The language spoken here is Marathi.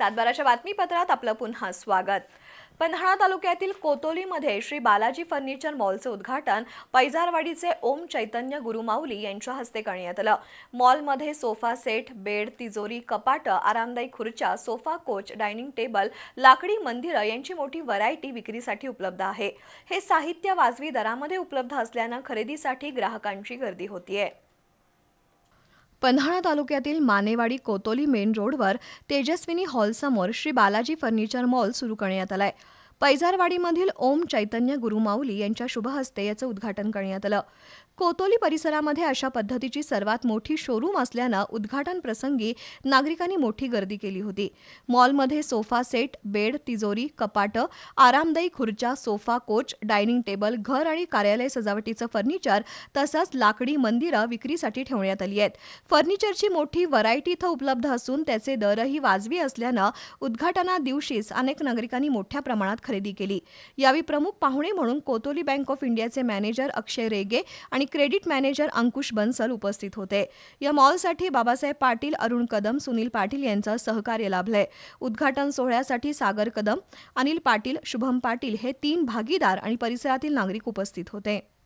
सातबाराच्या बातमीपत्रात आपलं पुन्हा स्वागत. पन्हाळा तालुक्यातील कोतोलीमध्ये श्री बालाजी फर्निचर मॉलचं उद्घाटन पैजारवाडीचे ओम चैतन्य गुरुमाऊली यांच्या हस्ते करण्यात आलं. मॉलमध्ये सोफा सेट बेड तिजोरी कपाटं आरामदायी खुर्च्या सोफा कोच डायनिंग टेबल लाकडी मंदिरं यांची मोठी व्हरायटी विक्रीसाठी उपलब्ध आहे. हे साहित्य वाजवी दरामध्ये उपलब्ध असल्यानं खरेदीसाठी ग्राहकांची गर्दी होतीये. पन्हाळा तालुक्यातील मानेवाडी कोतोली मेन रोडवर तेजस्विनी हॉलसमोर श्री बालाजी फर्निचर मॉल सुरू करण्यात आलाय. पैजारवाडीमधील ओम चैतन्य गुरुमाऊली यांच्या शुभहस्ते याचं उद्घाटन करण्यात आलं. कोतोली परिसरामध्ये अशा पद्धतीची सर्वात मोठी शोरूम असल्यानं उद्घाटन प्रसंगी नागरिकांनी मोठी गर्दी केली होती. मॉलमध्ये सोफा सेट बेड तिजोरी कपाटं आरामदायी खुर्च्या सोफा कोच डायनिंग टेबल घर आणि कार्यालय सजावटीचं फर्निचर तसंच लाकडी मंदिरं विक्रीसाठी ठेवण्यात आली आहेत. फर्निचरची मोठी व्हरायटी इथं उपलब्ध असून त्याचे दरही वाजवी असल्यानं उद्घाटना दिवशीच अनेक नागरिकांनी मोठ्या प्रमाणात खरेदी केली. यावेळी प्रमुख पाहुणे म्हणून कोतोली बँक ऑफ इंडियाचे मॅनेजर अक्षय रेगे आणि क्रेडिट मॅनेजर अंकुश बन्सल उपस्थित होते. या मॉलसाठी बाबासाहेब पाटील अरुण कदम सुनील पाटील यांचं सहकार्य लाभलंय. उद्घाटन सोहळ्यासाठी सागर कदम अनिल पाटील शुभम पाटील हे तीन भागीदार आणि परिसरातील नागरिक उपस्थित होते.